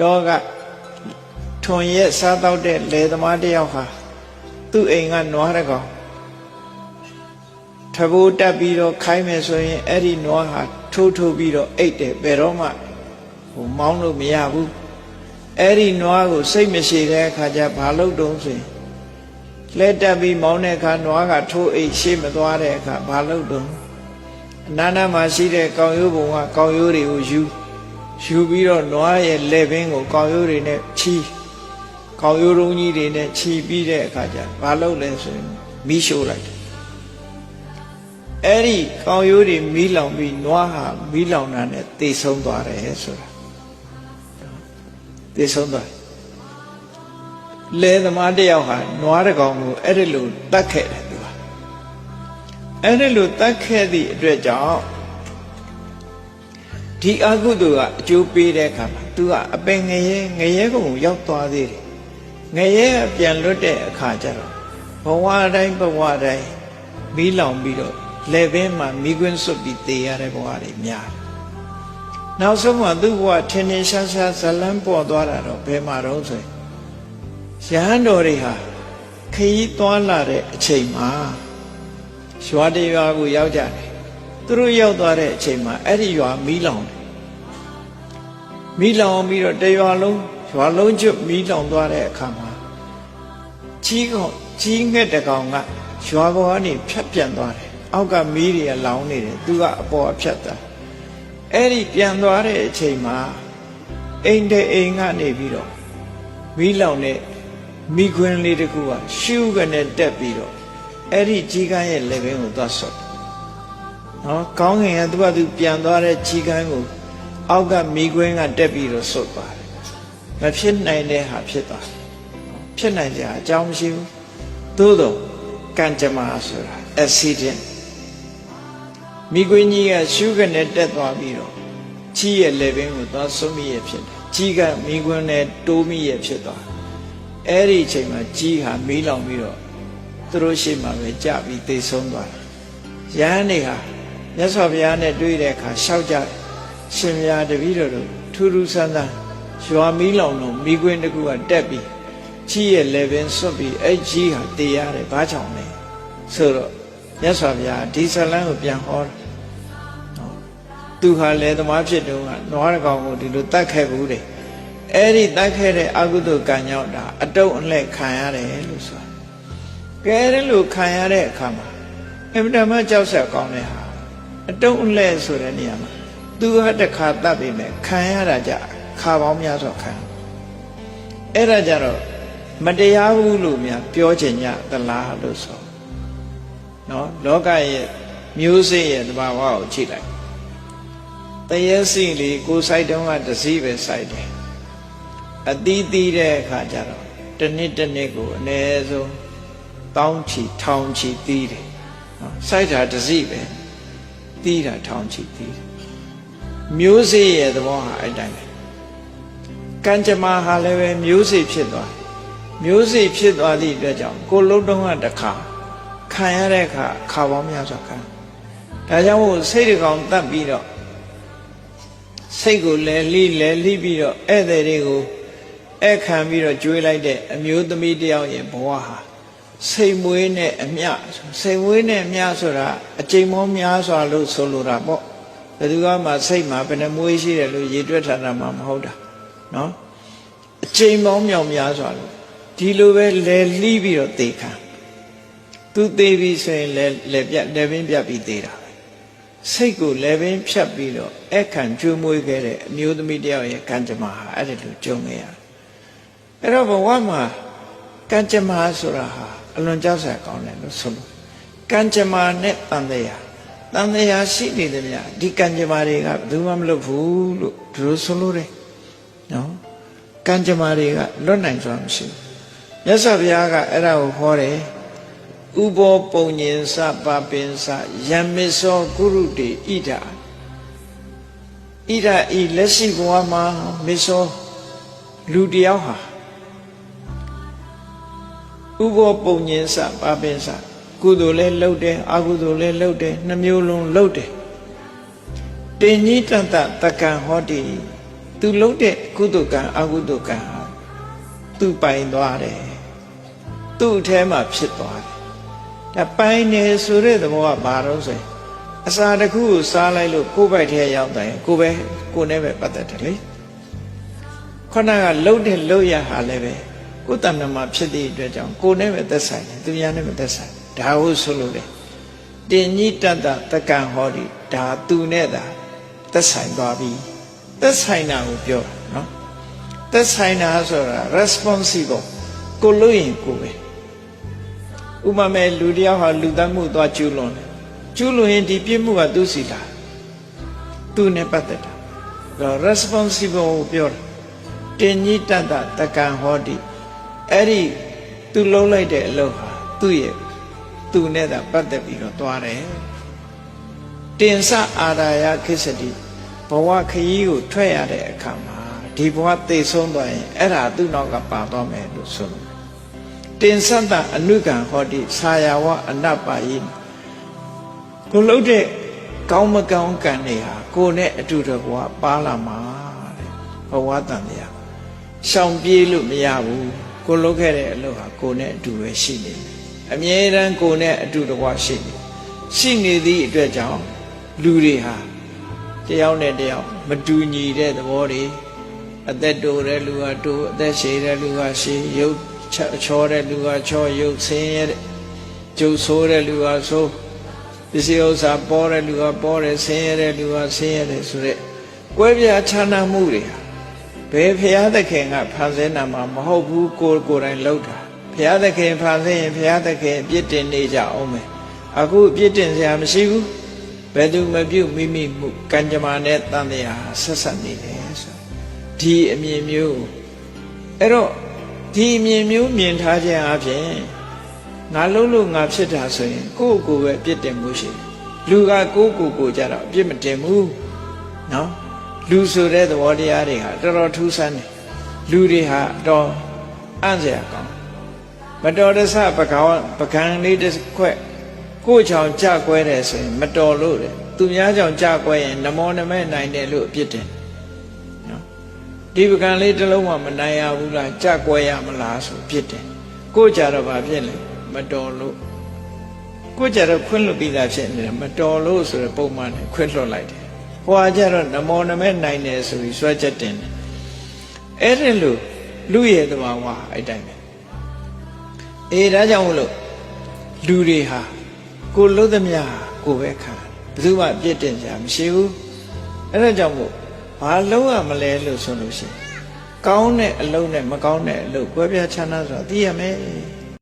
တော့ကထွန်ရက်စားတော့တဲ့လယ်သမားတစ်ယောက်ဟာသူ့အိမ်ကနွားတစ်ကောင်ထဘိုးတက်ပြီးတော့ခိုင်းမယ်ဆိုရင်အဲ့ဒီနွားဟာထိုးထိုးပြီးတော့အိတ်တယ်ဘယ်တော့မှဟိုမောင်းလို့မရဘူးအဲ့ဒီနွားကိုစိတ်မရှိတဲ့အခါကျဘာလုပ်တုံးဆိုရင်လဲတက်ပြီးမောင်းတဲ့အခါနွားကထိုးအိတ်ရှေ့မသွားတဲ့အခါဘာလုပ်တုံးအနာနာမှာရှိတဲ့ကောင်ရိုးဘုံကကောင်ရိုးတွေကိုယူ ယူပြီးတော့နွားရဲ့လက်ဘင်းကိုကောင်ရိုးတွေနဲ့ချီကောင်ရိုးရုံးကြီးတွေနဲ့ချီပြီးတဲ့အခါကျဘာလုပ်လဲဆိုရင်မီးရှို့လိုက်တယ်အဲ့ဒီကောင်ရိုးတွေမီးလောင်ပြီးနွားဟာမီးလောင်တာနဲ့သေဆုံးသွားတယ်ဆိုတာသေဆုံးသွားတယ်လဲသမားတစ်ယောက်ဟာနွားတစ်ကောင်ကိုအဲ့ဒီလိုတတ်ခဲ့တယ်သူကအဲ့ဒီလိုတတ်ခဲ့သည့်အတွက်ကြောင့် ဒီအကုသိုလ်ကအကျိုးပေးတဲ့အခါမှာသူကအပင်ငရဲငရဲကုံကိုရောက်သွားသေးတယ်ငရဲအပြန်လွတ်တဲ့အခါကျတော့ဘဝတိုင်းဘဝတိုင်းမီးလောင်ပြီးတော့လက်ဘင်းမှာမိကွင်းစွတ်ပြီးသေရတဲ့ဘဝတွေများတယ်နောက်ဆုံးမှသူ့ဘဝထင်ထင်ရှားရှားဇလန်းပေါ်သွားတာတော့ဘယ်မှာတော့ဆိုရင်ရဟန်းတော်တွေဟာခရီးသွားလာတဲ့အချိန်မှာရွာတရွာကိုရောက်ကြတယ် သူတို့ရောက်သွားတဲ့အချိန်မှာအဲ့ဒီရွာမီးလောင်တယ်မီးလောင်ပြီးတော့တရွာလုံးရွာလုံးကျွတ်မီးလောင်သွားတဲ့အခါမှာကြီးကောင်ကြီးငှက်တကောင်ကရွာပေါ်ကနေဖြတ်ပြန်သွားတယ်အောက်ကမီးတွေကလောင်နေတယ်သူကအပေါ်အဖြတ်သွားအဲ့ဒီပြန်သွားတဲ့အချိန်မှာအိမ်တဲ့အိမ်ကနေပြီးတော့မီးလောင်တဲ့မိခွင်းလေးတစ်ခုကရှူးကနေတက်ပြီးတော့အဲ့ဒီကြီးကန်းရဲ့လက်ဘင်းကိုသွားဆော့ နော်ကောင်းငင်ကသူကသူပြန်သွားတဲ့ကြီးကန်းကို အောက်ကမိခွင်းကတက်ပြီးတော့ဆော့သွားတယ်မဖြစ်နိုင်တဲ့ဟာဖြစ်သွားတယ်ဖြစ်နိုင်ကြအကြောင်းမရှိဘူးသို့တော့ကံကြမ္မာဆိုတာ accident မိခွင်းကြီးကရှူးကနေတက်သွားပြီးတော့ကြီးရဲ့လက်ဘင်းကိုသွားဆွမိရဖြစ်တယ်ကြီးကမိခွင်းနဲ့တိုးမိရဖြစ်သွားတယ်အဲ့ဒီအချိန်မှာကြီးဟာမီးလောင်ပြီးတော့သူတို့ရှေ့မှာပဲကြပြီးသိဆုံးသွားတယ်။ရဟန်းတွေဟာ မြတ်စွာဘုရားနဲ့တွေ့တဲ့အခါရှောက်ကြတယ်။ရှင်ဘုရားတပည့်တော်တို့ထူးထူးဆန်းဆန်းရွာမီးလောင်တော့မိကွင်းတစ်ခုကတက်ပြီးကြီးရဲ့ level ဆွတ်ပြီးအဲ့ကြီးဟာတည်ရတယ်ဘာကြောင့်လဲဆိုတော့မြတ်စွာဘုရားဒီဇလန်းကိုပြန်ဟောတယ်။သူဟာလေသမားဖြစ်တုန်းကနွားတစ်ကောင်ကိုဒီလိုတတ်ခဲ့ဘူးတယ်။အဲ့ဒီတိုက်ခဲ့တဲ့အကုသိုလ်ကံကြောင့်ဒါအတုံးအလှဲ့ခံရတယ်လို့ဆိုတာကဲအဲ့လိုခံရတဲ့အခါမှာအမြဲတမ်းကြောက်ဆက်ကောင်းတဲ့ဟာ အတုံးအလှဲ့ဆိုတဲ့နေရာမှာသူဟာတစ်ခါတတ်ပြီမဲ့ခံရတာကြခါပေါင်းများစွာခံအဲ့ဒါကြတော့မတရားဘူးလို့များပြောချင်ကြသလားလို့ဆိုနော်လောကရဲ့မျိုးစေ့ရဲ့တဘာဝကိုကြည့်လိုက်တရေစီလေးကိုစိုက်တုံးကတစည်းပဲစိုက်တယ်အသီးသီးတဲ့အခါကျတော့တစ်နှစ်တစ်နှစ်ကိုအနည်းဆုံးတောင်းချီထောင်ချီသီးတယ်နော်စိုက်တာတစ်စီပဲ သီးတာထောင်ချီသီးတယ်မျိုးစေ့ရဲ့သဘောဟာအဲ့တိုင်းပဲကံကြမ္မာဟာလည်းပဲမျိုးစေ့ဖြစ်သွားမျိုးစေ့ဖြစ်သွားသည့်အတွက်ကြောင့်ကိုလုံးတုံးကတခါခံရတဲ့အခါခါပေါင်းများစွာခံဒါကြောင့်မို့စိတ်တကောင်တတ်ပြီးတော့စိတ်ကိုလဲလှိလဲလှိပြီးတော့ဧည့်သည်တွေကိုအဲ့ခံပြီးတော့ကျွေးလိုက်တဲ့အမျိုးသမီးတယောက်ရဲ့ဘဝဟာ စိတ်မွေးနဲ့အမျှစိတ်မွေးနဲ့အမျှဆိုတာအချိန်မောများစွာလို့ဆိုလိုတာပေါ့ဘယ်သူကမှစိတ်မှာဘယ်နှမွေးရှိတယ်လို့ရေတွက်ထားတာမှမဟုတ်တာနော်အချိန်မောမြောင်များစွာလို့ဒီလိုပဲလဲလှီးပြီးတော့သေခံသူသေပြီဆိုရင်လဲလဲပြလဲပင်ပြပြီးသေတာပဲစိတ်ကိုလဲပင်ဖြတ်ပြီးတော့အခန့်ကျွေးမွေးခဲ့တဲ့အမျိုးသမီးတယောက်ရဲ့ကံကြမ္မာဟာအဲ့ဒီလိုကြုံခဲ့ရတယ်အဲ့တော့ဘဝမှာကံကြမ္မာဆိုတာဟာ အလွန်ကြောက်စရာကောင်းတယ်လို့ဆိုလို့ကံကြမ္မာနဲ့တန်တရားတန်တရားရှိနေတယ်ဗျာဒီကံကြမ္မာတွေကဘယ်သူမှမလုပ်ဘူးလို့ဒီလိုဆိုလို့တယ်နော်ကံကြမ္မာတွေကလွတ်နိုင်စွာမရှိဘူးမြတ်စွာဘုရားကအဲ့ဒါကိုဟောတယ်ဥဘောပုံညင်စပပင်စယံမစ္ဆောကုရုတေဣဒာဣဒာဤလက်ရှိဘဝမှာမစ္ဆောလူတယောက်ဟာ ဥဘောပုံညင်စပါပင်စကုသိုလ်လည်းလုပ်တယ်အကုသိုလ်လည်းလုပ်တယ်နှမျိုးလုံးလုပ်တယ်တင်ကြီးတန်တတကံဟောတိသူသူလုံးတဲ့ကုသကံအကုသကံဟာသူပိုင်သွားတယ်သူ့အထဲမှာဖြစ်သွားတယ်ဒါပိုင်နေဆိုတဲ့သဘောကဘာလို့ဆိုရင်အစာတစ်ခုကိုစားလိုက်လို့ကိုယ်ပိုက်ထဲရောက်တယ်ကိုယ်ပဲကိုယ်နဲ့ပဲပတ်သက်တယ်လေခဏကလှုပ်တဲ့လှုပ်ရဟာလည်းပဲ ကိုယ်တဏ္ဍမှာဖြစ်တဲ့အတွက်ကြောင့်ကိုယ်နဲ့ပဲသက်ဆိုင်တယ်သူများနဲ့ပဲသက်ဆိုင်ဒါဟုတ်ဆိုလို့လေတင်ညိတတ္တတက္ကံဟောဒီဒါသူနဲ့သာသက်ဆိုင်သွားပြီသက်ဆိုင်တာကိုပြောတာနော်သက်ဆိုင်တာဆိုတာ responsible ကိုလို့ရင်ကိုပဲဥပမာလူတယောက်ဟာလူသတ်မှုသွားကျူးလွန်တယ်ကျူးလွန်ရင်ဒီပြစ်မှုကသူ့စီလာသူနဲ့ပတ်သက်တာဒါ responsible ကိုပြောတာတင်ညိတတ္တတက္ကံဟောဒီ အဲ့ဒီသူလုံးလိုက်တဲ့အလုပ်ဟာသူ့ရဲ့သူနဲ့သာပတ်သက်ပြီးတော့သွားတယ်တင်စအာရာယခိစ္စတိဘဝခရီးကိုထွက်ရတဲ့အခါမှာဒီဘဝသိဆုံးသွားရင်အဲ့ဒါသူ့နောက်ကပါသွားမယ်လို့ဆိုလို့တင်စတ္တအနုကံဟောတိဆာယဝအနပ္ပါယိကိုလှုပ်တဲ့ကောင်းမကောင်းကံတွေဟာကိုယ်နဲ့အတူတကွာပါလာမှာတဲ့ဘဝတန်တရားရှောင်ပြေးလို့မရဘူး ကိုလှုပ်ခဲ့တဲ့အလုပ်ဟာကိုယ်နဲ့အတူပဲရှိနေတယ်အမြဲတမ်းကိုယ်နဲ့အတူတကွာရှိနေရှိနေသည့်အတွက်ကြောင့်လူတွေဟာတယောက်နဲ့တယောက်မတူညီတဲ့သဘောတွေအသက်တိုတဲ့လူကတိုးအသက်ရှည်တဲ့လူကရှည်ရုပ်ချောတဲ့လူကချောရုပ်ဆင်းရဲတဲ့ကျုပ်ဆိုးတဲ့လူကဆိုးပစ္စည်းဥစ္စာပေါ်တဲ့လူကပေါ်တယ်ဆင်းရဲတဲ့လူကဆင်းရဲတယ်ဆိုတဲ့ကွဲပြားခြားနားမှုတွေဟာ ဘယ်ဖရာသခင်ကဖန်ဆင်းတာမှမဟုတ်ဘူးကိုယ်ကိုယ်တိုင်လုပ်တာဖရာသခင်ဖန်ဆင်းရင်ဖရာသခင်အပြစ်တင်နေကြအောင်မယ်အခုအပြစ်တင်စရာမရှိဘူးဘယ်သူမပြုတ်မိမိမှုကံကြမ္မာနဲ့တန်တရားဆက်ဆက်နေတယ်ဆိုဒီအမြင်မျိုးအဲ့တော့ဒီအမြင်မျိုးမြင်ထားခြင်းအပြင်ငါလုံးလို့ငါဖြစ်တာဆိုရင် ကိုယ့်ကိုယ်ပဲအပြစ်တင်မှုရှိတယ်လူကကိုယ့်ကိုယ်ကိုကြတော့အပြစ်မတင်ဘူးနော် လူဆိုတဲ့သဘောတရားတွေဟာတော်တော်ထူးဆန်းတယ်လူတွေဟာတော့အံ့စရာကောင်းမတော်တဆပကံပကံလေးတစ်ခွက်ကိုယ့်ချောင်ကြကွဲတယ်ဆိုရင် မတော်လို့တဲ့သူများကြောင့်ကြကွဲရင်နမောနမဲနိုင်တယ်လို့အပြစ်တင်နော်ဒီပကံလေးတစ်လုံးမှမနိုင်ရဘူးလားကြကွဲရမလားဆိုအပြစ်တင်ကိုယ့်ကြတော့ဘာဖြစ်လဲမတော်လို့ကိုယ့်ကြတော့ခွင့်လွတ်ပြီးသားဖြစ်နေတယ်မတော်လို့ဆိုတဲ့ပုံမှန်နဲ့ခွင့်လွတ်လိုက်တယ် ဟွာကြတော့နမောနမဲနိုင်တယ်ဆိုပြီးစွဲချက်တင်တယ်အဲ့ဒီလိုလူရဲ့တဘာဝအဲ့တိုင်းပဲအေးဒါကြောင့်မလို့လူတွေဟာကိုလို့သမျှကိုပဲခံဘယ်သူမှပြစ်တင်ကြမရှိဘူးအဲ့ဒါကြောင့်မို့ဘာလုံးရမလဲလို့ဆိုလို့ရှိရင်ကောင်းတဲ့အလုပ်နဲ့မကောင်းတဲ့အလုပ်ကွဲပြားခြားနားဆိုတာသိရမယ်